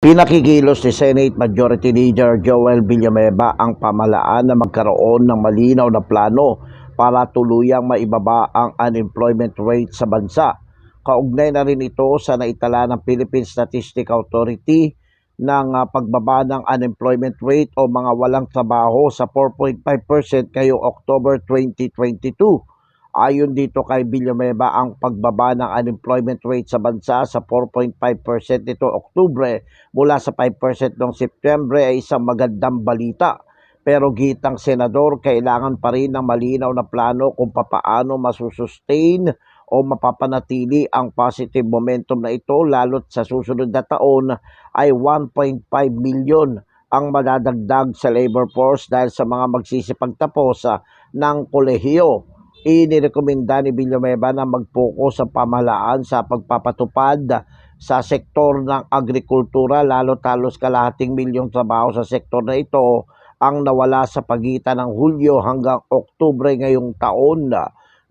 Pinakikilos ni Senate Majority Leader Joel Villanueva ang pamalaan na magkaroon ng malinaw na plano para tuluyang maibaba ang unemployment rate sa bansa. Kaugnay na rin ito sa naitala ng Philippine Statistic Authority ng ah, pagbaba ng unemployment rate o mga walang trabaho sa 4.5% ngayong October 2022. Ayon dito kay Villanueva, ang pagbaba ng unemployment rate sa bansa sa 4.5% nito Oktubre mula sa 5% noong Setyembre ay isang magandang balita. Pero gitang senador, kailangan pa rin ng malinaw na plano kung papaano masusustain o mapapanatili ang positive momentum na ito lalo't sa susunod na taon ay 1.5 million ang madadagdag sa labor force dahil sa mga magsisipagtapos ah, ng kolehiyo. Inirekomenda ni Villanueva na mag-focus sa pamahalaan sa pagpapatupad sa sektor ng agrikultura lalo talos kalahating milyong trabaho sa sektor na ito ang nawala sa pagitan ng Hulyo hanggang Oktubre ngayong taon.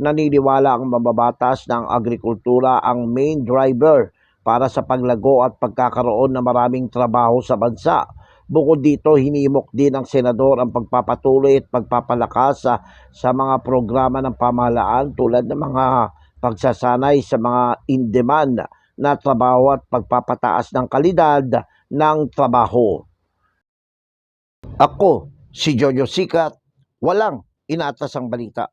Naniniwala ang mababatas ng agrikultura ang main driver para sa paglago at pagkakaroon ng maraming trabaho sa bansa. Bukod dito, hinimok din ng senador ang pagpapatuloy at pagpapalakas sa, mga programa ng pamahalaan tulad ng mga pagsasanay sa mga in-demand na trabaho at pagpapataas ng kalidad ng trabaho. Ako, si Jojo Sikat, walang inatas ang balita.